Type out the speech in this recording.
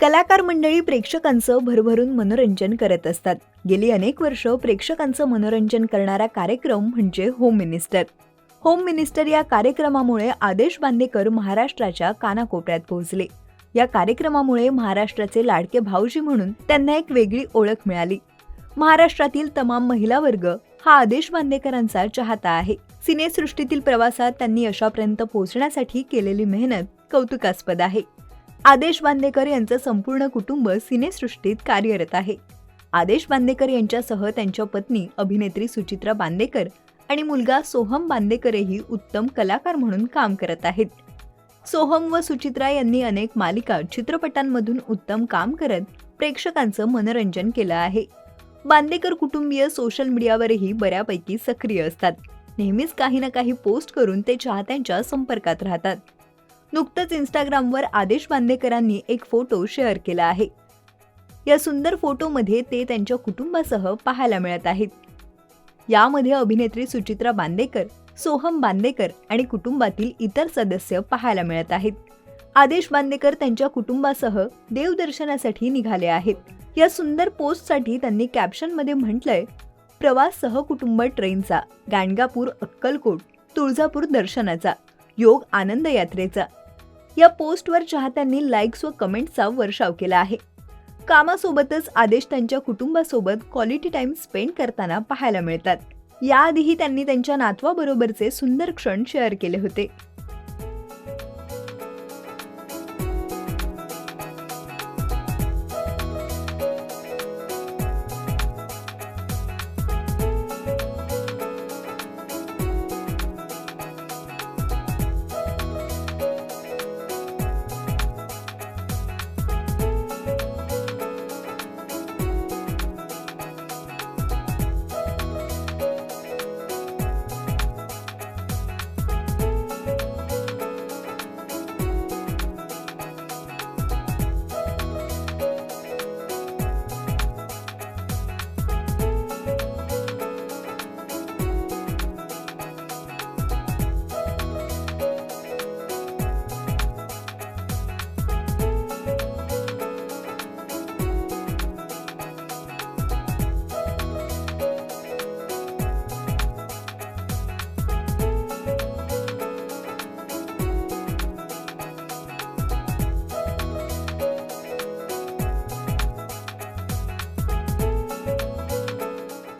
कलाकार मंडळी प्रेक्षकांचं भरभरून मनोरंजन करत असतात. गेली अनेक वर्ष प्रेक्षकांचं मनोरंजन करणारा कार्यक्रम म्हणजे होम मिनिस्टर होम मिनिस्टर या कार्यक्रमामुळे आदेश बांदेकर महाराष्ट्राच्या कानाकोपऱ्यात पोहोचले. या कार्यक्रमामुळे महाराष्ट्राचे लाडके भाऊजी म्हणून त्यांना एक वेगळी ओळख मिळाली. महाराष्ट्रातील तमाम महिला वर्ग हा आदेश बांदेकरांचा चाहता आहे. सिनेसृष्टीतील प्रवासात त्यांनी अशापर्यंत पोहोचण्यासाठी केलेली मेहनत कौतुकास्पद आहे. आदेश बांदेकर यांचं संपूर्ण कुटुंब सिनेसृष्टीत कार्यरत आहे. आदेश बांदेकर यांच्यासह त्यांच्या पत्नी अभिनेत्री सुचित्रा बांदेकर आणि मुलगा सोहम बांदेकरही उत्तम कलाकार म्हणून काम करत आहेत. सोहम व सुचित्रा यांनी अनेक मालिका चित्रपटांमधून उत्तम काम करत प्रेक्षकांचं मनोरंजन केलं आहे. बांदेकर कुटुंबीय सोशल मीडियावरही बऱ्यापैकी सक्रिय असतात. नेहमीच काही ना काही पोस्ट करून ते चाहत्यांच्या संपर्कात राहतात. नुकतंच इंस्टाग्रामवर आदेश बांदेकरांनी एक फोटो शेअर केला आहे. या सुंदर फोटोमध्ये ते त्यांच्या कुटुंबासह पाहायला मिळत आहेत. यामध्ये अभिनेत्री सुचित्रा बांदेकर सोहम बांदेकर आणि कुटुंबातील इतर सदस्य पाहायला मिळत आहेत. आदेश बांदेकर त्यांच्या कुटुंबासह देवदर्शनासाठी निघाले आहेत. या सुंदर पोस्टसाठी त्यांनी कॅप्शनमध्ये म्हटलंय प्रवास सहकुटुंब ट्रेनचा गाणगापूर अक्कलकोट तुळजापूर दर्शनाचा योग आनंद यात्रेचा या पोस्टवर चाहत्यांनी लाईक्स व कमेंट्सचा वर्षाव केला आहे. कामासोबतच आदेश त्यांच्या कुटुंबासोबत क्वालिटी टाइम स्पेंड करताना पाहायला मिळतात. याआधीही त्यांनी त्यांच्या नातवाबरोबरचे सुंदर क्षण शेअर केले होते.